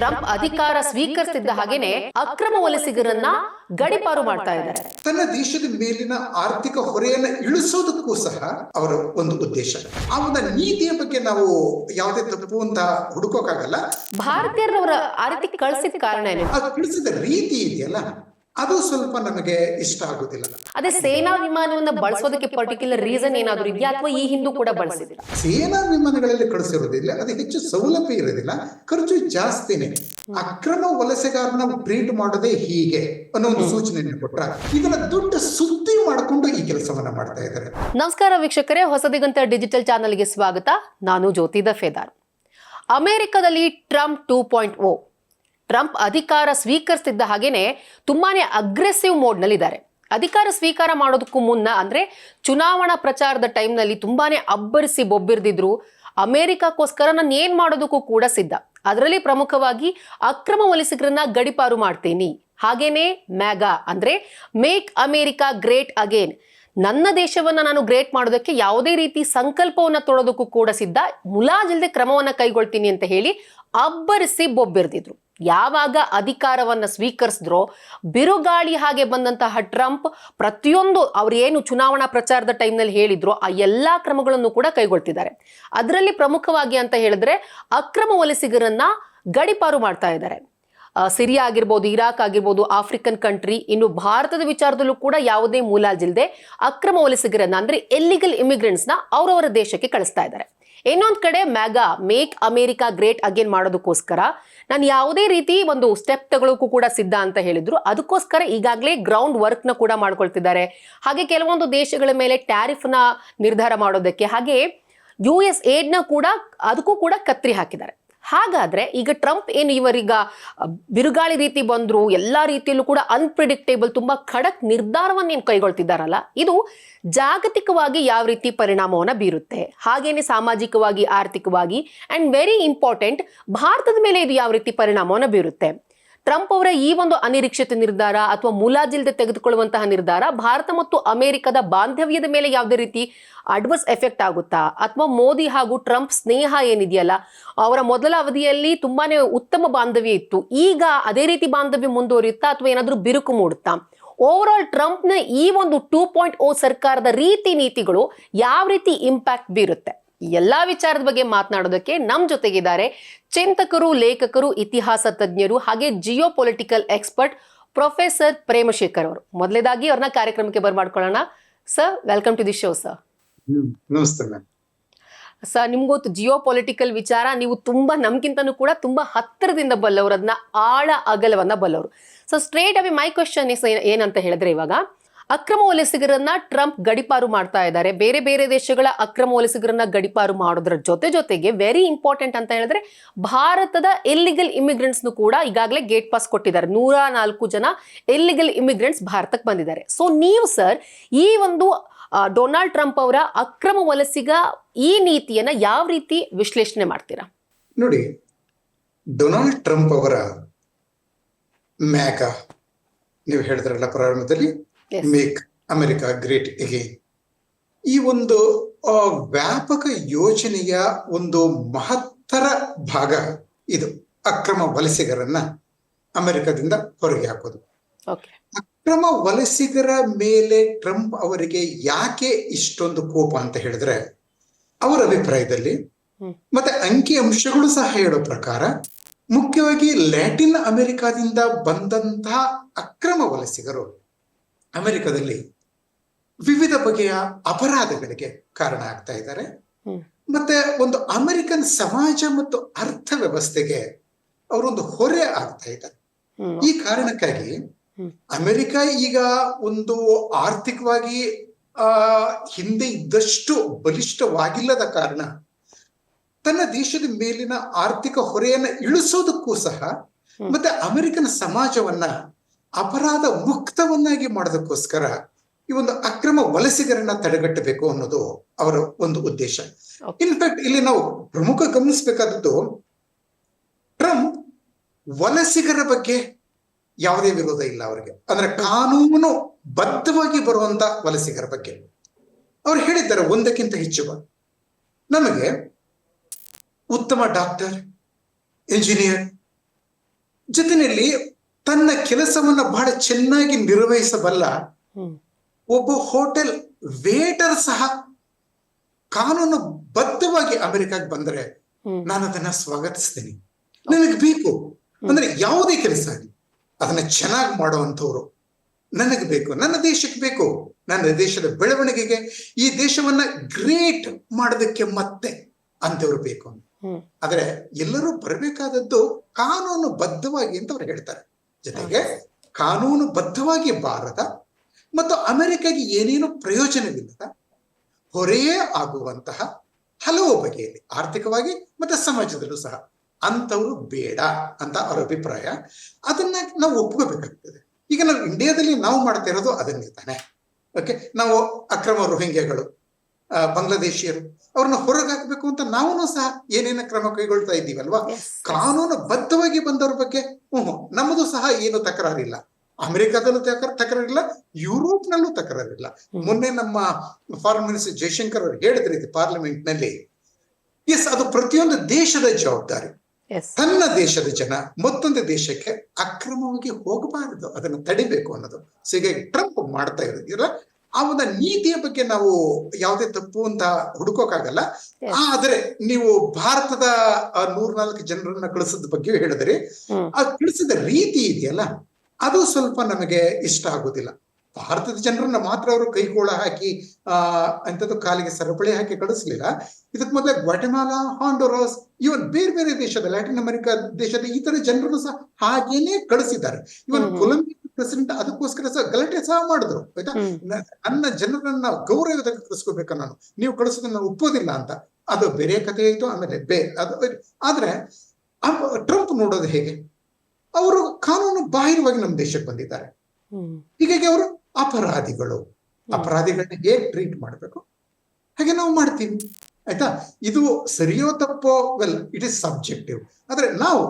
Trump ಅಧಿಕಾರ ಸ್ವೀಕರಿಸಿದ್ದ ಹಾಗೇನೆ ಅಕ್ರಮ ವಲಸಿಗರನ್ನ ಗಡಿಪಾರು ಮಾಡ್ತಾ ಇದ್ದಾರೆ. ತನ್ನ ದೇಶದ ಮೇಲಿನ ಆರ್ಥಿಕ ಹೊರೆಯನ್ನ ಇಳಿಸೋದಕ್ಕೂ ಸಹ ಅವರ ಒಂದು ಉದ್ದೇಶ. ಆ ಒಂದು ನೀತಿಯ ಬಗ್ಗೆ ನಾವು ಯಾವುದೇ ತಪ್ಪು ಅಂತ ಹುಡುಕೋಕಾಗಲ್ಲ. ಭಾರತೀಯರವರ ಆ ರೀತಿ ಕಳ್ಸಿದ ಕಾರಣ ಏನು? ಅದು ಕಳಿಸಿದ ರೀತಿ ಇದೆಯಲ್ಲ. ಅದು ಸ್ವಲ್ಪ ನಮಗೆ ಇಷ್ಟ ಆಗುದಿಲ್ಲ. ಅದೇ ಸೇನಾ ವಿಮಾನವನ್ನ ಬಳಸೋದಕ್ಕೆ ಪರ್ಟಿಕ್ಯುಲರ್ ರೀಸನ್ ಏನಾದರೂ ಇದೆಯಾ? ಅಥವಾ ಈ ಹಿಂದೂ ಕೂಡ ಬಳಸಿದಿಲ್ಲ ಸೇನಾ ವಿಮಾನಗಳಲ್ಲಿ ಕಳಿಸಿರೋದಿಲ್ಲ ಅದು ಹೆಚ್ಚು ಸೌಲಭ್ಯ ಇರೋದಿಲ್ಲ ಖರ್ಚು ಜಾಸ್ತಿನೇ. ಅಕ್ರಮ ವಲಸೆಗಾರನ ಟ್ರೀಟ್ ಮಾಡೋದೇ ಹೀಗೆ ಅನ್ನೋ ಒಂದು ಸೂಚನೆಯನ್ನು ಕೊಟ್ಟ ಇದನ್ನ ದೊಡ್ಡ ಸುದ್ದಿ ಮಾಡಿಕೊಂಡು ಈ ಕೆಲಸವನ್ನ ಮಾಡ್ತಾ ಇದ್ದಾರೆ. ನಮಸ್ಕಾರ ವೀಕ್ಷಕರೇ ಹೊಸದಿಗಂತ ಡಿಜಿಟಲ್ ಚಾನಲ್ಗೆ ಸ್ವಾಗತ. ನಾನು ಜ್ಯೋತಿ ದಫೇದಾರ್ ಅಮೆರಿಕದಲ್ಲಿ Trump two point O Trump ಅಧಿಕಾರ ಸ್ವೀಕರಿಸ್ತಿದ್ದ ಹಾಗೇನೆ ತುಂಬಾನೇ ಅಗ್ರೆಸಿವ್ ಮೋಡ್ನಲ್ಲಿದ್ದಾರೆ ಅಧಿಕಾರ ಸ್ವೀಕಾರ ಮಾಡೋದಕ್ಕೂ ಮುನ್ನ ಅಂದ್ರೆ ಚುನಾವಣಾ ಪ್ರಚಾರದ ಟೈಮ್ನಲ್ಲಿ ತುಂಬಾನೇ ಅಬ್ಬರಿಸಿ ಬೊಬ್ಬಿರ್ದಿದ್ರು. ಅಮೆರಿಕಕ್ಕೋಸ್ಕರ ನಾನು ಏನು ಮಾಡೋದಕ್ಕೂ ಕೂಡ ಸಿದ್ಧ. ಅದರಲ್ಲಿ ಪ್ರಮುಖವಾಗಿ ಅಕ್ರಮ ವಲಸಿಗರನ್ನ ಗಡಿಪಾರು ಮಾಡ್ತೀನಿ. ಹಾಗೇನೆ ಮ್ಯಾಗಾ ಅಂದ್ರೆ ಮೇಕ್ ಅಮೇರಿಕಾ ಗ್ರೇಟ್ ಅಗೇನ್ ನನ್ನ ದೇಶವನ್ನ ನಾನು ಗ್ರೇಟ್ ಮಾಡೋದಕ್ಕೆ ಯಾವುದೇ ರೀತಿ ಸಂಕಲ್ಪವನ್ನ ತೊಡೋದಕ್ಕೂ ಕೂಡ ಸಿದ್ಧ. ಮುಲಾಜಿಲ್ದೆ ಕ್ರಮವನ್ನ ಕೈಗೊಳ್ತೀನಿ ಅಂತ ಹೇಳಿ ಅಬ್ಬರಿಸಿ ಬೊಬ್ಬಿರ್ದಿದ್ರು. ಯಾವಾಗ ಅಧಿಕಾರವನ್ನ ಸ್ವೀಕರಿಸಿದ್ರೋ, ಬಿರುಗಾಳಿ ಹಾಗೆ ಬಂದಂತಹ ಟ್ರಂಪ್ ಪ್ರತಿಯೊಂದು ಅವ್ರು ಏನು ಚುನಾವಣಾ ಪ್ರಚಾರದ ಟೈಮ್ನಲ್ಲಿ ಹೇಳಿದ್ರು, ಆ ಎಲ್ಲಾ ಕ್ರಮಗಳನ್ನು ಕೂಡ ಕೈಗೊಳ್ತಿದ್ದಾರೆ. ಅದರಲ್ಲಿ ಪ್ರಮುಖವಾಗಿ ಅಂತ ಹೇಳಿದ್ರೆ, ಅಕ್ರಮ ವಲಸಿಗರನ್ನ ಗಡಿಪಾರು ಮಾಡ್ತಾ ಇದ್ದಾರೆ. ಸಿರಿಯಾ ಆಗಿರ್ಬೋದು, ಇರಾಕ್ ಆಗಿರ್ಬೋದು, ಆಫ್ರಿಕನ್ ಕಂಟ್ರಿ, ಇನ್ನು ಭಾರತದ ವಿಚಾರದಲ್ಲೂ ಕೂಡ ಯಾವುದೇ ಮೂಲಾಜಿಲ್ಲದೆ ಅಕ್ರಮ ವಲಸಿಗರನ್ನ, ಅಂದ್ರೆ ಎಲ್ಲಿಗಲ್ ಇಮಿಗ್ರೆಂಟ್ಸ್ನ ಅವರವರ ದೇಶಕ್ಕೆ ಕಳಿಸ್ತಾ ಇದ್ದಾರೆ. ಇನ್ನೊಂದ್ ಕಡೆ MAGA make America great again ಮಾಡೋದಕ್ಕೋಸ್ಕರ ನಾನು ಯಾವುದೇ ರೀತಿ ಒಂದು ಸ್ಟೆಪ್ ತಗೊಳ್ಳೋಕ್ಕೂ ಕೂಡ ಸಿದ್ಧ ಅಂತ ಹೇಳಿದ್ರು. ಅದಕ್ಕೋಸ್ಕರ ಈಗಾಗಲೇ ಗ್ರೌಂಡ್ ವರ್ಕ್ನ ಕೂಡ ಮಾಡ್ಕೊಳ್ತಿದ್ದಾರೆ. ಹಾಗೆ ಕೆಲವೊಂದು ದೇಶಗಳ ಮೇಲೆ ಟ್ಯಾರಿಫ್ನ ನಿರ್ಧಾರ ಮಾಡೋದಕ್ಕೆ ಹಾಗೆ ಯು ಎಸ್ ಏಡ್ನ ಕೂಡ ಅದಕ್ಕೂ ಕೂಡ ಕತ್ರಿ ಹಾಕಿದ್ದಾರೆ. ಹಾಗಾದ್ರೆ ಈಗ ಟ್ರಂಪ್ ಏನು ಇವರೀಗ ಬಿರುಗಾಳಿ ರೀತಿ ಬಂದ್ರು, ಎಲ್ಲಾ ರೀತಿಯಲ್ಲೂ ಕೂಡ ಅನ್ಪ್ರಿಡಿಕ್ಟೇಬಲ್ ತುಂಬಾ ಖಡಕ್ ನಿರ್ಧಾರವನ್ನು ಏನು ಕೈಗೊಳ್ತಿದ್ದಾರಲ್ಲ, ಇದು ಜಾಗತಿಕವಾಗಿ ಯಾವ ರೀತಿ ಪರಿಣಾಮವನ್ನು ಬೀರುತ್ತೆ, ಹಾಗೇನೆ ಸಾಮಾಜಿಕವಾಗಿ, ಆರ್ಥಿಕವಾಗಿ ಅಂಡ್ ವೆರಿ ಇಂಪಾರ್ಟೆಂಟ್ ಭಾರತದ ಮೇಲೆ ಇದು ಯಾವ ರೀತಿ ಪರಿಣಾಮವನ್ನು ಬೀರುತ್ತೆ. ಟ್ರಂಪ್ ಅವರ ಈ ಒಂದು ಅನಿರೀಕ್ಷಿತ ನಿರ್ಧಾರ ಅಥವಾ ಮುಲಾಜಿಲ್ದೆ ತೆಗೆದುಕೊಳ್ಳುವಂತಹ ನಿರ್ಧಾರ ಭಾರತ ಮತ್ತು ಅಮೆರಿಕದ ಬಾಂಧವ್ಯದ ಮೇಲೆ ಯಾವುದೇ ರೀತಿ ಅಡ್ವರ್ಸ್ ಎಫೆಕ್ಟ್ ಆಗುತ್ತಾ? ಅಥವಾ ಮೋದಿ ಹಾಗೂ ಟ್ರಂಪ್ ಸ್ನೇಹ ಏನಿದೆಯಲ್ಲ, ಅವರ ಮೊದಲ ಅವಧಿಯಲ್ಲಿ ತುಂಬಾನೇ ಉತ್ತಮ ಬಾಂಧವ್ಯ ಇತ್ತು. ಈಗ ಅದೇ ರೀತಿ ಬಾಂಧವ್ಯ ಮುಂದುವರಿಯುತ್ತಾ ಅಥವಾ ಏನಾದರೂ ಬಿರುಕು ಮೂಡುತ್ತಾ? ಓವರ್ ಆಲ್ ಟ್ರಂಪ್ನ ಈ ಒಂದು ಟೂ ಪಾಯಿಂಟ್ ಓ ಸರ್ಕಾರದ ರೀತಿ ನೀತಿಗಳು ಯಾವ ರೀತಿ ಇಂಪ್ಯಾಕ್ಟ್ ಬೀರುತ್ತೆ? ಎಲ್ಲಾ ವಿಚಾರದ ಬಗ್ಗೆ ಮಾತನಾಡೋದಕ್ಕೆ ನಮ್ಮ ಜೊತೆಗಿದ್ದಾರೆ ಚಿಂತಕರು ಲೇಖಕರು ಇತಿಹಾಸ ತಜ್ಞರು ಹಾಗೆ Jio political expert professor Premashekhar ಅವರು. ಮೊದಲೇದಾಗಿ ಅವ್ರನ್ನ ಕಾರ್ಯಕ್ರಮಕ್ಕೆ ಬರ್ಮಾಡ್ಕೊಳ್ಳೋಣ. Sir welcome to the show sir ನಮಸ್ತೆ ಸರ್ ನಿಮ್ಗೊತ್ತು ಜಿಯೋ ಪೊಲಿಟಿಕಲ್ ವಿಚಾರ ನೀವು ತುಂಬಾ ನಮ್ಗಿಂತನೂ ಕೂಡ ತುಂಬಾ ಹತ್ತಿರದಿಂದ ಬಲ್ಲವರು ಅದನ್ನ ಆಳ ಅಗಲವನ್ನ ಬಲ್ಲವರು. ಸೊ ಸ್ಟ್ರೇಟ್ ಆಗಿ ಮೈ ಕ್ವಶನ್ ಏನಂತ ಹೇಳಿದ್ರೆ ಇವಾಗ ಅಕ್ರಮ ವಲಸಿಗರನ್ನ ಟ್ರಂಪ್ ಗಡಿಪಾರು ಮಾಡ್ತಾ ಇದ್ದಾರೆ. ಬೇರೆ ಬೇರೆ ದೇಶಗಳ ಅಕ್ರಮ ವಲಸಿಗರನ್ನ ಗಡಿಪಾರು ಮಾಡೋದ್ರ ಜೊತೆ ಜೊತೆಗೆ ವೆರಿ ಇಂಪಾರ್ಟೆಂಟ್ ಅಂತ ಹೇಳಿದ್ರೆ ಭಾರತದ ಇಲ್ಲಿಗಲ್ ಇಮಿಗ್ರೆಂಟ್ಸ್ನು ಕೂಡ ಈಗಾಗಲೇ ಗೇಟ್ ಪಾಸ್ ಕೊಟ್ಟಿದ್ದಾರೆ. ನೂರ ನಾಲ್ಕು ಜನ ಇಲ್ಲಿಗಲ್ ಇಮಿಗ್ರೆಂಟ್ಸ್ ಭಾರತಕ್ಕೆ ಬಂದಿದ್ದಾರೆ. ಸೊ ನೀವು ಸರ್ ಈ ಒಂದು ಡೊನಾಲ್ಡ್ ಟ್ರಂಪ್ ಅವರ ಅಕ್ರಮ ವಲಸಿಗ ಈ ನೀತಿಯನ್ನ ಯಾವ ರೀತಿ ವಿಶ್ಲೇಷಣೆ ಮಾಡ್ತೀರಾ? ನೋಡಿ ಡೊನಾಲ್ಡ್ ಟ್ರಂಪ್ ಅವರ ಮ್ಯಾಗ ನೀವು ಹೇಳಿದ್ರಲ್ಲ ಪ್ರಾರಂಭದಲ್ಲಿ. ಮೇಕ್ ಅಮೆರಿಕ ಗ್ರೇಟ್ ಎಗೇನ್ ಈ ಒಂದು ವ್ಯಾಪಕ ಯೋಜನೆಯ ಒಂದು ಮಹತ್ತರ ಭಾಗ ಇದು. ಅಕ್ರಮ ವಲಸಿಗರನ್ನ ಅಮೆರಿಕದಿಂದ ಹೊರಗೆ ಹಾಕೋದು. ಅಕ್ರಮ ವಲಸಿಗರ ಮೇಲೆ ಟ್ರಂಪ್ ಅವರಿಗೆ ಯಾಕೆ ಇಷ್ಟೊಂದು ಕೋಪ ಅಂತ ಹೇಳಿದ್ರೆ ಅವರ ಅಭಿಪ್ರಾಯದಲ್ಲಿ ಮತ್ತೆ ಅಂಕಿ ಅಂಶಗಳು ಸಹ ಹೇಳೋ ಪ್ರಕಾರ ಮುಖ್ಯವಾಗಿ ಲ್ಯಾಟಿನ್ ಅಮೆರಿಕಾದಿಂದ ಬಂದಂತಹ ಅಕ್ರಮ ವಲಸಿಗರು ಅಮೆರಿಕದಲ್ಲಿ ವಿವಿಧ ಬಗೆಯ ಅಪರಾಧಗಳಿಗೆ ಕಾರಣ ಆಗ್ತಾ ಇದ್ದಾರೆ. ಮತ್ತೆ ಒಂದು ಅಮೆರಿಕನ್ ಸಮಾಜ ಮತ್ತು ಅರ್ಥ ವ್ಯವಸ್ಥೆಗೆ ಅವರೊಂದು ಹೊರೆ ಆಗ್ತಾ ಇದ್ದಾರೆ ಈ ಕಾರಣಕ್ಕಾಗಿ ಅಮೆರಿಕ ಈಗ ಒಂದು ಆರ್ಥಿಕವಾಗಿ ಆ ಹಿಂದೆ ಇದ್ದಷ್ಟು ಬಲಿಷ್ಠವಾಗಿಲ್ಲದ ಕಾರಣ ತನ್ನ ದೇಶದ ಮೇಲಿನ ಆರ್ಥಿಕ ಹೊರೆಯನ್ನ ಇಳಿಸೋದಕ್ಕೂ ಸಹ ಮತ್ತೆ ಅಮೆರಿಕನ್ ಸಮಾಜವನ್ನ ಅಪರಾಧ ಮುಕ್ತವನ್ನಾಗಿ ಮಾಡೋದಕ್ಕೋಸ್ಕರ ಈ ಒಂದು ಅಕ್ರಮ ವಲಸಿಗರನ್ನ ತಡೆಗಟ್ಟಬೇಕು ಅನ್ನೋದು ಅವರ ಒಂದು ಉದ್ದೇಶ. ಇನ್ಫ್ಯಾಕ್ಟ್ ಇಲ್ಲಿ ನಾವು ಪ್ರಮುಖ ಗಮನಿಸಬೇಕಾದದ್ದು ಟ್ರಂಪ್ ವಲಸಿಗರ ಬಗ್ಗೆ ಯಾವುದೇ ವಿರೋಧ ಇಲ್ಲ ಅವರಿಗೆ ಅಂದ್ರೆ ಕಾನೂನು ಬದ್ಧವಾಗಿ ಬರುವಂತ ವಲಸಿಗರ ಬಗ್ಗೆ ಅವ್ರು ಹೇಳಿದ್ದಾರೆ ಒಂದಕ್ಕಿಂತ ಹೆಚ್ಚು. ನಮಗೆ ಉತ್ತಮ ಡಾಕ್ಟರ್ ಇಂಜಿನಿಯರ್ ಜೊತೆಯಲ್ಲಿ ತನ್ನ ಕೆಲಸವನ್ನ ಬಹಳ ಚೆನ್ನಾಗಿ ನಿರ್ವಹಿಸಬಲ್ಲ ಒಬ್ಬ ಹೋಟೆಲ್ ವೇಟರ್ ಸಹ ಕಾನೂನು ಬದ್ಧವಾಗಿ ಅಮೆರಿಕಾಗೆ ಬಂದರೆ ನಾನು ಅದನ್ನ ಸ್ವಾಗತಿಸ್ತೀನಿ. ನನಗೆ ಬೇಕು. ಅಂದ್ರೆ ಯಾವುದೇ ಕೆಲಸ ಆಗಲಿ ಅದನ್ನ ಚೆನ್ನಾಗಿ ಮಾಡುವಂಥವ್ರು ನನಗೆ ಬೇಕು ನನ್ನ ದೇಶಕ್ಕೆ ಬೇಕು ನನ್ನ ದೇಶದ ಬೆಳವಣಿಗೆಗೆ ಈ ದೇಶವನ್ನ ಗ್ರೇಟ್ ಮಾಡೋದಕ್ಕೆ ಮತ್ತೆ ಅಂತವ್ರು ಬೇಕು ಆದರೆ ಆದ್ರೆ ಎಲ್ಲರೂ ಬರಬೇಕಾದದ್ದು ಕಾನೂನು ಬದ್ಧವಾಗಿ ಅಂತ ಅವ್ರು ಹೇಳ್ತಾರೆ. ಜೊತೆಗೆ ಕಾನೂನು ಬದ್ಧವಾಗಿ ಭಾರತ ಮತ್ತು ಅಮೆರಿಕಗೆ ಏನೇನು ಪ್ರಯೋಜನವಿಲ್ಲದ ಹೊರೆಯೇ ಆಗುವಂತಹ ಹಲವು ಬಗೆಯಲ್ಲಿ ಆರ್ಥಿಕವಾಗಿ ಮತ್ತು ಸಮಾಜದಲ್ಲೂ ಸಹ ಅಂಥವ್ರು ಬೇಡ ಅಂತ ಅವರ ಅಭಿಪ್ರಾಯ. ಅದನ್ನ ನಾವು ಒಪ್ಕೋಬೇಕಾಗ್ತದೆ. ಈಗ ನಾವು ಇಂಡಿಯಾದಲ್ಲಿ ನಾವು ಮಾಡ್ತಾ ಇರೋದು ಅದನ್ನೇ ತಾನೆ. ಓಕೆ ನಾವು ಅಕ್ರಮ ರೋಹಿಂಗ್ಯಗಳು. ಬಾಂಗ್ಲಾದೇಶಿಯರು ಅವ್ರನ್ನ ಹೊರಗೆ ಹಾಕ್ಬೇಕು ಅಂತ ನಾವು ಸಹ ಏನೇನ ಕ್ರಮ ಕೈಗೊಳ್ತಾ ಇದ್ದೀವಲ್ವಾ. ಕಾನೂನು ಬದ್ಧವಾಗಿ ಬಂದವ್ರ ಬಗ್ಗೆ ಹ್ಮ್ ನಮ್ಮದು ಸಹ ಏನು ತಕರಾರಿಲ್ಲ. ಅಮೆರಿಕಾದಲ್ಲೂ ತಕರ ತಕರಾರಿಲ್ಲ ಯುರೋಪ್ನಲ್ಲೂ ತಕರಾರಿಲ್ಲ. ಹ್ಮ್. ಮೊನ್ನೆ ನಮ್ಮ ಫಾರಿನ್ ಮಿನಿಸ್ಟರ್ ಜಯಶಂಕರ್ ಅವರು ಹೇಳಿದ್ರೆ ಇದು ಪಾರ್ಲಿಮೆಂಟ್ನಲ್ಲಿ ಎಸ್ ಅದು ಪ್ರತಿಯೊಂದು ದೇಶದ ಜವಾಬ್ದಾರಿ. ತನ್ನ ದೇಶದ ಜನ ಮತ್ತೊಂದು ದೇಶಕ್ಕೆ ಅಕ್ರಮವಾಗಿ ಹೋಗಬಾರದು ಅದನ್ನು ತಡಿಬೇಕು ಅನ್ನೋದು. ಸಿಗ ಹೀಗಾಗಿ ಟ್ರಂಪ್ ಮಾಡ್ತಾ ಇರೋದಿಲ್ಲ ಆ ಒಂದು ನೀತಿಯ ಬಗ್ಗೆ ನಾವು ಯಾವುದೇ ತಪ್ಪು ಅಂತ ಹುಡುಕೋಕಾಗಲ್ಲ. ಆದ್ರೆ ನೀವು ಭಾರತದ ನೂರ್ ನೂರ್ನಾಲ್ಕು ಜನರನ್ನ ಕಳಿಸದ ಬಗ್ಗೆ ಹೇಳಿದ್ರಿ ಆ ಕಳಿಸಿದ ರೀತಿ ಇದೆಯಲ್ಲ? ಅದು ಸ್ವಲ್ಪ ನಮಗೆ ಇಷ್ಟ ಆಗುದಿಲ್ಲ. ಭಾರತದ ಜನರನ್ನ ಮಾತ್ರ ಅವರು ಕೈಗೋಳ ಹಾಕಿ ಆ ಅಂಥದ್ದು ಕಾಲಿಗೆ ಸರಪಳಿ ಹಾಕಿ ಕಳಿಸ್ಲಿಲ್ಲ. ಇದಕ್ ಮೊದಲೇ ಗ್ವಾಟೆಮಾಲಾ ಹಾಂಡೋರಾಸ್ ಇವನ್ ಬೇರೆ ಬೇರೆ ದೇಶದ ಲ್ಯಾಟಿನ್ ಅಮೆರಿಕಾ ದೇಶದ ಇತರ ಜನರನ್ನು ಸಹ ಹಾಗೇನೆ ಕಳಿಸಿದ್ದಾರೆ. ಇವನ್ ಕೊಲಂಬಿಯಾ ಪ್ರೆಸಿಡೆಂಟ್ ಅದಕ್ಕೋಸ್ಕರ ಸಹ ಗಲಾಟೆ ಸಹ ಮಾಡಿದ್ರು ಆಯ್ತಾ? ನನ್ನ ಜನರನ್ನ ಗೌರವದಾಗ ಕಳಿಸ್ಕೋಬೇಕ ನಾನು ನೀವು ಕಳಿಸೋದನ್ನ ನಾನು ಒಪ್ಪೋದಿಲ್ಲ ಅಂತ. ಅದು ಬೇರೆ ಕಥೆ ಆಯ್ತು ಆಮೇಲೆ ಬೇ ಅದು ಆದ್ರೆ ಟ್ರಂಪ್ ನೋಡೋದು ಹೇಗೆ? ಅವರು ಕಾನೂನು ಬಾಹಿರವಾಗಿ ನಮ್ಮ ದೇಶಕ್ಕೆ ಬಂದಿದ್ದಾರೆ. ಹೀಗಾಗಿ ಅವರು ಅಪರಾಧಿಗಳು. ಅಪರಾಧಿಗಳನ್ನ ಹೇಗೆ ಟ್ರೀಟ್ ಮಾಡಬೇಕು? ಹಾಗೆ ನಾವು ಮಾಡ್ತೀವಿ ಆಯ್ತಾ? ಇದು ಸರಿಯೋ ತಪ್ಪೋ? ವೆಲ್ ಇಟ್ ಇಸ್ ಸಬ್ಜೆಕ್ಟಿವ್ ಆದ್ರೆ ನಾವು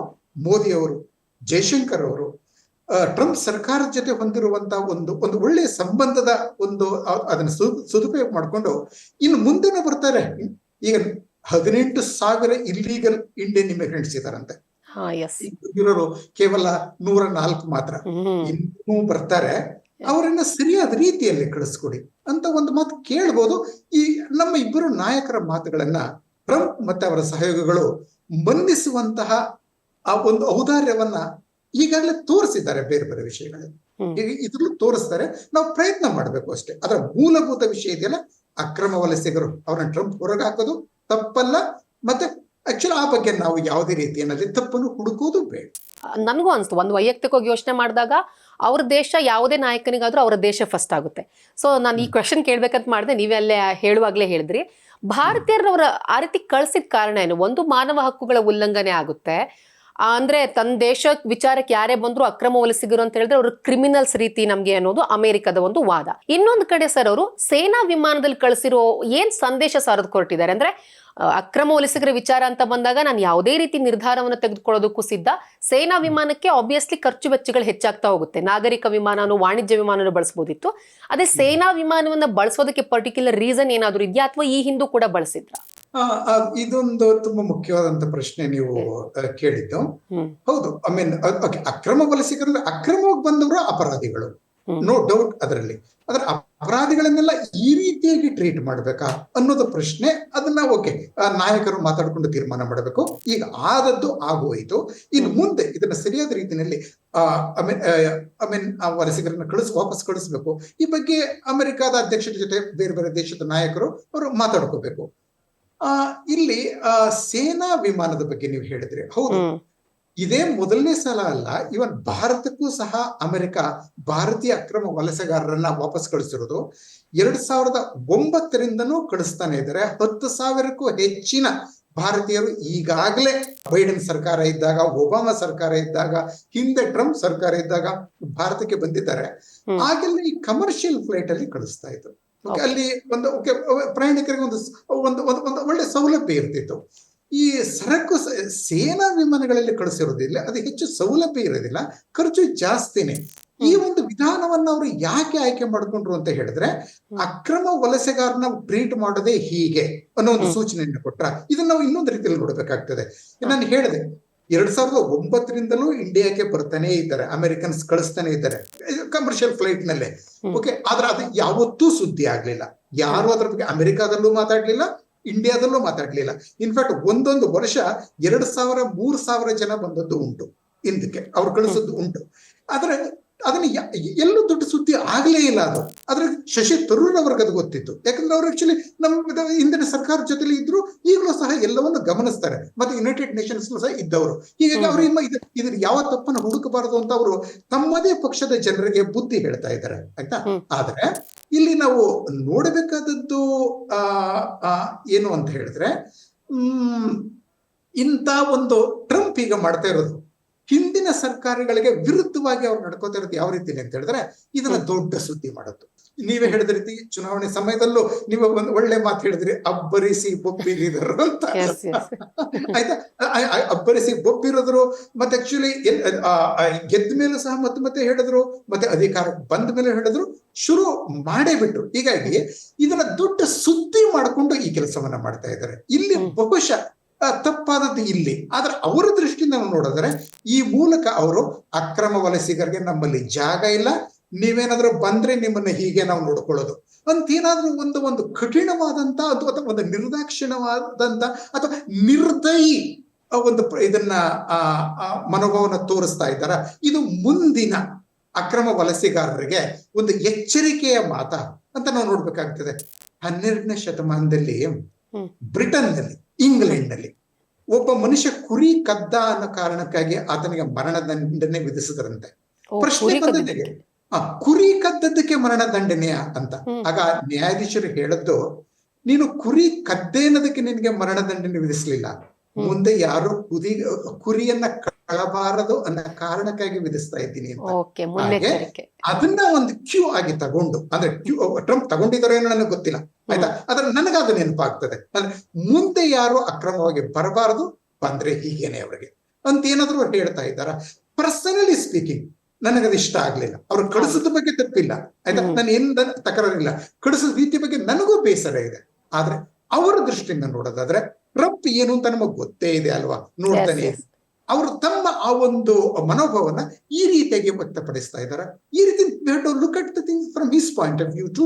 ಮೋದಿ ಅವರು ಜಯಶಂಕರ್ ಅವರು ಟ್ರಂಪ್ ಸರ್ಕಾರದ ಜೊತೆ ಹೊಂದಿರುವಂತಹ ಒಂದು ಒಂದು ಒಳ್ಳೆಯ ಸಂಬಂಧದ ಒಂದು ಅದನ್ನ ಸದುಪಯೋಗ ಮಾಡಿಕೊಂಡು ಇನ್ನು ಮುಂದೆನೂ ಬರ್ತಾರೆ. ಈಗ ಹದಿನೆಂಟು ಸಾವಿರ ಇಲ್ಲೀಗಲ್ ಇಂಡಿಯನ್ ಇಮಿಗ್ರೆಂಟ್ಸ್ ಇದಾರಂತೆ ಇರೋರು ಕೇವಲ ನೂರ ನಾಲ್ಕು ಮಾತ್ರ. ಇನ್ನು ಇನ್ನೂ ಬರ್ತಾರೆ. ಅವರನ್ನ ಸರಿಯಾದ ರೀತಿಯಲ್ಲಿ ಕಳಿಸ್ಕೊಡಿ ಅಂತ ಒಂದು ಮಾತು ಕೇಳ್ಬೋದು. ಈ ನಮ್ಮ ಇಬ್ಬರು ನಾಯಕರ ಮಾತುಗಳನ್ನ ಟ್ರಂಪ್ ಮತ್ತೆ ಅವರ ಸಹಯೋಗಗಳು ಬಂಧಿಸುವಂತಹ ಆ ಒಂದು ಔದಾರ್ಯವನ್ನ ಈಗಾಗಲೇ ತೋರಿಸಿದ್ದಾರೆ ಬೇರೆ ಬೇರೆ ವಿಷಯಗಳಲ್ಲಿ. ಇದ್ರಲ್ಲೂ ತೋರಿಸ್ತಾರೆ ನಾವು ಪ್ರಯತ್ನ ಮಾಡಬೇಕು ಅಷ್ಟೇ. ಅದರ ಮೂಲಭೂತ ವಿಷಯ ಇದೆಯಲ್ಲ ಅಕ್ರಮ ವಲಸಿಗರು. ಅವ್ರನ್ನ ಟ್ರಂಪ್ ಹೊರಗೆ ಹಾಕೋದು ತಪ್ಪಲ್ಲ. ಮತ್ತೆ ಆಕ್ಚುಲಿ ಆ ಬಗ್ಗೆ ನಾವು ಯಾವುದೇ ರೀತಿಯಲ್ಲಿ ತಪ್ಪನ್ನು ಹುಡುಕೋದು ಬೇಡ. ನನಗೂ ಅನಿಸ್ತು. ಒಂದು ವೈಯಕ್ತಿಕವಾಗಿ ಯೋಚನೆ ಮಾಡಿದಾಗ ಅವ್ರ ದೇಶ ಯಾವುದೇ ನಾಯಕನಿಗಾದ್ರೂ ಅವರ ದೇಶ ಫಸ್ಟ್ ಆಗುತ್ತೆ. ಸೊ ನಾನು ಈ ಕ್ವಶನ್ ಕೇಳ್ಬೇಕಂತ ಮಾಡಿದೆ. ನೀವೇ ಅಲ್ಲೇ ಹೇಳುವಾಗಲೇ ಹೇಳಿದ್ರಿ. ಭಾರತೀಯರವ್ರ ಆ ರೀತಿ ಕಳ್ಸಿದ ಕಾರಣ ಏನು? ಒಂದು ಮಾನವ ಹಕ್ಕುಗಳ ಉಲ್ಲಂಘನೆ ಆಗುತ್ತೆ. ಅಂದ್ರೆ ತನ್ನ ದೇಶ ವಿಚಾರಕ್ಕೆ ಯಾರೇ ಬಂದ್ರು ಅಕ್ರಮ ವಲಸಿಗರು ಅಂತ ಹೇಳಿದ್ರೆ ಅವರು ಕ್ರಿಮಿನಲ್ಸ್ ರೀತಿ ನಮ್ಗೆ ಅನ್ನೋದು ಅಮೆರಿಕದ ಒಂದು ವಾದ. ಇನ್ನೊಂದು ಕಡೆ ಸರ್ ಅವರು ಸೇನಾ ವಿಮಾನದಲ್ಲಿ ಕಳಿಸಿರೋ ಏನ್ ಸಂದೇಶ ಸಾರದ್ ಕೊಟ್ಟಿದ್ದಾರೆ ಅಂದ್ರೆ ಅಕ್ರಮ ವಲಸಿಗರ ವಿಚಾರ ಅಂತ ಬಂದಾಗ ನಾನು ಯಾವುದೇ ರೀತಿ ನಿರ್ಧಾರವನ್ನು ತೆಗೆದುಕೊಳ್ಳೋದಕ್ಕೂ ಸಿದ್ಧ. ಸೇನಾ ವಿಮಾನಕ್ಕೆ ಆಬ್ವಿಯಸ್ಲಿ ಖರ್ಚು ವೆಚ್ಚಗಳು ಹೆಚ್ಚಾಗ್ತಾ ಹೋಗುತ್ತೆ. ನಾಗರಿಕ ವಿಮಾನನು ವಾಣಿಜ್ಯ ವಿಮಾನನು ಬಳಸಬಹುದಿತ್ತು ಅದೇ ಸೇನಾ ವಿಮಾನವನ್ನ ಬಳಸೋದಕ್ಕೆ ಪರ್ಟಿಕ್ಯುಲರ್ ರೀಸನ್ ಏನಾದರೂ ಇದೆಯಾ? ಅಥವಾ ಈ ಹಿಂದೂ ಕೂಡ ಬಳಸಿದ್ರ? ಇದೊಂದು ತುಂಬಾ ಮುಖ್ಯವಾದಂತ ಪ್ರಶ್ನೆ ನೀವು ಕೇಳಿದ್ದು. ಹೌದು. ಐ ಮೀನ್ ಅಕ್ರಮ ವಲಸಿಗರು ಅಕ್ರಮವಾಗಿ ಬಂದವರು ಅಪರಾಧಿಗಳು. ನೋ ಡೌಟ್ ಅದರಲ್ಲಿ. ಅದರ ಅಪರಾಧಿಗಳನ್ನೆಲ್ಲ ಈ ರೀತಿಯಾಗಿ ಟ್ರೀಟ್ ಮಾಡ್ಬೇಕಾ ಅನ್ನೋದು ಪ್ರಶ್ನೆ ಅದನ್ನ ಓಕೆ ನಾಯಕರು ಮಾತಾಡ್ಕೊಂಡು ತೀರ್ಮಾನ ಮಾಡಬೇಕು. ಈಗ ಆದದ್ದು ಆಗೋಯ್ತು. ಇನ್ನು ಮುಂದೆ ಇದನ್ನ ಸರಿಯಾದ ರೀತಿಯಲ್ಲಿ ಐ ಮೀನ್ ಐ ಮೀನ್ ವಲಸಿಗರನ್ನ ಕಳಿಸ್ ವಾಪಸ್ ಕಳಿಸ್ಬೇಕು. ಈ ಬಗ್ಗೆ ಅಮೆರಿಕಾದ ಅಧ್ಯಕ್ಷರ ಜೊತೆ ಬೇರೆ ಬೇರೆ ದೇಶದ ನಾಯಕರು ಅವರು ಮಾತಾಡ್ಕೋಬೇಕು. ಇಲ್ಲಿ ಸೇನಾ ವಿಮಾನದ ಬಗ್ಗೆ ನೀವು ಹೇಳಿದ್ರಿ. ಹೌದು. ಇದೇ ಮೊದಲನೇ ಸಲ ಅಲ್ಲ ಇವನ್ ಭಾರತಕ್ಕೂ ಸಹ ಅಮೆರಿಕ ಭಾರತೀಯ ಅಕ್ರಮ ವಲಸೆಗಾರರನ್ನ ವಾಪಸ್ ಕಳಿಸಿರೋದು. ಎರಡ್ ಸಾವಿರದ ಒಂಬತ್ತರಿಂದನೂ ಕಳಿಸ್ತಾನೆ ಇದ್ದಾರೆ. ಹತ್ತು ಸಾವಿರಕ್ಕೂ ಹೆಚ್ಚಿನ ಭಾರತೀಯರು ಈಗಾಗಲೇ ಬೈಡನ್ ಸರ್ಕಾರ ಇದ್ದಾಗ ಒಬಾಮಾ ಸರ್ಕಾರ ಇದ್ದಾಗ ಹಿಂದೆ ಟ್ರಂಪ್ ಸರ್ಕಾರ ಇದ್ದಾಗ ಭಾರತಕ್ಕೆ ಬಂದಿದ್ದಾರೆ. ಹಾಗೆಲ್ಲ ಆಗೆಲ್ಲ ಈ ಕಮರ್ಷಿಯಲ್ ಫ್ಲೈಟ್ ಅಲ್ಲಿ ಕಳಿಸ್ತಾ ಇದ್ರು. ಅಲ್ಲಿ ಒಂದು ಪ್ರಯಾಣಿಕರಿಗೆ ಒಂದು ಒಂದು ಒಂದು ಒಂದು ಒಳ್ಳೆ ಸೌಲಭ್ಯ ಇರ್ತಿತ್ತು. ಈ ಸರಕು ಸೇನಾ ವಿಮಾನಗಳಲ್ಲಿ ಕಳಿಸಿರೋದಿಲ್ಲ ಅದು ಹೆಚ್ಚು ಸೌಲಭ್ಯ ಇರೋದಿಲ್ಲ ಖರ್ಚು ಜಾಸ್ತಿನೇ. ಈ ಒಂದು ವಿಧಾನವನ್ನ ಅವರು ಯಾಕೆ ಆಯ್ಕೆ ಮಾಡ್ಕೊಂಡ್ರು ಅಂತ ಹೇಳಿದ್ರೆ ಅಕ್ರಮ ವಲಸೆಗಾರನ ಟ್ರೀಟ್ ಮಾಡೋದೇ ಹೀಗೆ ಅನ್ನೋ ಒಂದು. ಸೂಚನೆಯನ್ನು ಕೊಟ್ರ ಇದನ್ನ ನಾವು ಇನ್ನೊಂದು ರೀತಿಯಲ್ಲಿ ನೋಡ್ಬೇಕಾಗ್ತದೆ. ನಾನು ಹೇಳಿದೆ ಎರಡ್ ಸಾವಿರದ ಒಂಬತ್ತರಿಂದಲೂ ಇಂಡಿಯಾಕ್ಕೆ ಬರ್ತಾನೆ ಇದ್ದಾರೆ ಅಮೆರಿಕನ್ಸ್ ಕಳಿಸ್ತಾನೆ ಇದ್ದಾರೆ ಕಮರ್ಷಿಯಲ್ ಫ್ಲೈಟ್ನಲ್ಲಿ. ಓಕೆ ಆದ್ರೆ ಅದು ಯಾವತ್ತೂ ಸುದ್ದಿ ಆಗ್ಲಿಲ್ಲ. ಯಾರು ಅದ್ರ ಬಗ್ಗೆ ಅಮೆರಿಕಾದಲ್ಲೂ ಮಾತಾಡ್ಲಿಲ್ಲ ಇಂಡಿಯಾದಲ್ಲೂ ಮಾತಾಡ್ಲಿಲ್ಲ. ಇನ್ಫ್ಯಾಕ್ಟ್ ಒಂದೊಂದು ವರ್ಷ ಎರಡ್ ಸಾವಿರ ಮೂರ್ ಸಾವಿರ ಜನ ಬಂದದ್ದು ಉಂಟು ಇಂದಕ್ಕೆ ಅವ್ರು ಕಳಿಸೋದು ಉಂಟು. ಆದ್ರೆ ಅದನ್ನ ಎಲ್ಲೂ ದೊಡ್ಡ ಸುದ್ದಿ ಆಗ್ಲೇ ಇಲ್ಲ ಅದು. ಆದ್ರೆ ಶಶಿ ತರೂರ್ ಅವ್ರಿಗೆ ಅದು ಗೊತ್ತಿತ್ತು. ಯಾಕಂದ್ರೆ ಅವ್ರು ಆಕ್ಚುಲಿ ನಮ್ಮ ಹಿಂದಿನ ಸರ್ಕಾರ ಜೊತೆಲಿ ಇದ್ರು ಈಗಲೂ ಸಹ ಎಲ್ಲವನ್ನು ಗಮನಿಸ್ತಾರೆ. ಮತ್ತೆ ಯುನೈಟೆಡ್ ನೇಷನ್ಸ್ ಸಹ ಇದ್ದವರು. ಹೀಗಾಗಿ ಅವ್ರು ಇದ್ರ ಯಾವ ತಪ್ಪನ್ನು ಹುಡುಕಬಾರದು ಅಂತ ಅವರು ತಮ್ಮದೇ ಪಕ್ಷದ ಜನರಿಗೆ ಬುದ್ಧಿ ಹೇಳ್ತಾ ಇದ್ದಾರೆ. ಆಯ್ತಾ? ಆದ್ರೆ ಇಲ್ಲಿ ನಾವು ನೋಡಬೇಕಾದದ್ದು ಆ ಆ, ಏನು ಅಂತ ಹೇಳಿದ್ರೆ ಹ್ಮ್ ಇಂಥ ಒಂದು ಟ್ರಂಪ್ ಈಗ ಮಾಡ್ತಾ ಇರೋದು. ಹಿಂದಿನ ಸರ್ಕಾರಗಳಿಗೆ ವಿರುದ್ಧವಾಗಿ ಅವ್ರು ನಡ್ಕೋತಾ ಇರೋದು ಯಾವ ರೀತಿ ಅಂತ ಹೇಳಿದ್ರೆ ಇದನ್ನ ದೊಡ್ಡ ಸುದ್ದಿ ಮಾಡೋದು ನೀವೇ ಹೇಳಿದ ರೀತಿ ಚುನಾವಣೆ ಸಮಯದಲ್ಲೂ ನೀವು ಒಂದು ಒಳ್ಳೆ ಮಾತು ಹೇಳಿದ್ರಿ ಅಬ್ಬರಿಸಿ ಬೊಬ್ಬಿರಿದರು ಅಂತ. ಆಯ್ತಾ? ಅಬ್ಬರಿಸಿ ಬೊಬ್ಬಿರೋದ್ರು ಮತ್ತೆ ಆಕ್ಚುಲಿ ಗೆದ್ದ ಮೇಲೂ ಸಹ ಮತ್ತೆ ಮತ್ತೆ ಹೇಳಿದ್ರು ಮತ್ತೆ ಅಧಿಕಾರ ಬಂದ ಮೇಲೆ ಹೇಳಿದ್ರು ಶುರು ಮಾಡೇ ಬಿಟ್ರು. ಹೀಗಾಗಿ ಇದನ್ನ ದೊಡ್ಡ ಸುದ್ದಿ ಮಾಡಿಕೊಂಡು ಈ ಕೆಲಸವನ್ನ ಮಾಡ್ತಾ ಇದ್ದಾರೆ. ಇಲ್ಲಿ. ಬಹುಶಃ ತಪ್ಪಾದದ್ದು ಇಲ್ಲಿ. ಆದ್ರೆ ಅವರ ದೃಷ್ಟಿಯಿಂದ ನಾವು ನೋಡಿದ್ರೆ ಈ ಮೂಲಕ ಅವರು ಅಕ್ರಮ ವಲಸಿಗರಿಗೆ ನಮ್ಮಲ್ಲಿ ಜಾಗ ಇಲ್ಲ. ನೀವೇನಾದ್ರೂ ಬಂದ್ರೆ ನಿಮ್ಮನ್ನ ಹೀಗೆ ನಾವು ನೋಡ್ಕೊಳ್ಳೋದು. ಅಂತ ಏನಾದ್ರೂ ಒಂದು ಒಂದು ಕಠಿಣವಾದಂತ ಅಥವಾ ಒಂದು ನಿರ್ದಾಕ್ಷಿಣವಾದಂತ ಅಥವಾ ನಿರ್ದಯಿ ಒಂದು ಇದನ್ನ ಆ ಮನೋಭಾವನ ತೋರಿಸ್ತಾ ಇದ್ದಾರ? ಇದು ಮುಂದಿನ ಅಕ್ರಮ ವಲಸೆಗಾರರಿಗೆ ಒಂದು ಎಚ್ಚರಿಕೆಯ ಮಾತ ಅಂತ ನಾವು ನೋಡ್ಬೇಕಾಗ್ತದೆ. ಹನ್ನೆರಡನೇ ಶತಮಾನದಲ್ಲಿ. ಬ್ರಿಟನ್ನಲ್ಲಿ ಇಂಗ್ಲೆಂಡ್ನಲ್ಲಿ. ಒಬ್ಬ ಮನುಷ್ಯ ಕುರಿ ಕದ್ದ ಅನ್ನೋ ಕಾರಣಕ್ಕಾಗಿ ಆತನಿಗೆ ಮರಣದಂಡನೆ ವಿಧಿಸಿದ್ರಂತೆ. ಪ್ರಶ್ನೆ ಬಂದದ್ದೇ ಬಂದಿದೆ. ಆ ಕುರಿ ಕದ್ದದ್ದಕ್ಕೆ ಮರಣ ದಂಡನೆಯ ಅಂತ ಆಗ ನ್ಯಾಯಾಧೀಶರು ಹೇಳದ್ದು ನೀನು ಕುರಿ ಕದ್ದೆ ಅನ್ನೋದಕ್ಕೆ ನಿನಗೆ ಮರಣದಂಡನೆ ವಿಧಿಸಲಿಲ್ಲ. ಮುಂದೆ ಯಾರು ಕುರಿ ಕುರಿಯನ್ನ ಕಳಬಾರದು ಅನ್ನೋ ಕಾರಣಕ್ಕಾಗಿ ವಿಧಿಸ್ತಾ ಇದ್ದೀನಿ ಅಂತ. ಅದನ್ನ ಒಂದು ಕ್ಯೂ ಆಗಿ ತಗೊಂಡು ಅಂದ್ರೆ ಕ್ಯೂ ಟ್ರಂಪ್ ತಗೊಂಡಿದಾರೋ ಏನೋ ನನಗೆ ಗೊತ್ತಿಲ್ಲ. ಆಯ್ತಾ? ಆದ್ರೆ ನನಗೆ ಅದು ನೆನಪಾಗ್ತದೆ. ಅಂದ್ರೆ ಮುಂದೆ ಯಾರು ಅಕ್ರಮವಾಗಿ ಬರಬಾರದು ಬಂದ್ರೆ ಹೀಗೇನೆ ಅವರಿಗೆ. ಅಂತ ಏನಾದ್ರು ಅವ್ರು ಹೇಳ್ತಾ ಇದ್ದಾರ? ಪರ್ಸನಲಿ ಸ್ಪೀಕಿಂಗ್ ನನಗದು ಇಷ್ಟ ಆಗ್ಲಿಲ್ಲ. ಅವ್ರು ಕಳಿಸದ ಬಗ್ಗೆ ತಪ್ಪಿಲ್ಲ. ಆಯ್ತಾ? ನನ್ ಏನ್ ತಕರಾರಿಲ್ಲ. ಕಳಿಸದ ರೀತಿ ಬಗ್ಗೆ ನನಗೂ ಬೇಸರ ಇದೆ. ಆದ್ರೆ ಅವರ ದೃಷ್ಟಿಯಿಂದ ನೋಡೋದಾದ್ರೆ ಟ್ರಂಪ್ ಏನು ಅಂತ ನಮಗ್ ಗೊತ್ತೇ ಇದೆ ಅಲ್ವಾ? ನೋಡ್ತಾನೆ. ಅವರು ತಮ್ಮ ಆ ಒಂದು ಮನೋಭಾವನ ಈ ರೀತಿಯಾಗಿ ವ್ಯಕ್ತಪಡಿಸ್ತಾ ಇದ್ದಾರೆ. ಈ ರೀತಿ look at the thing from his point of view to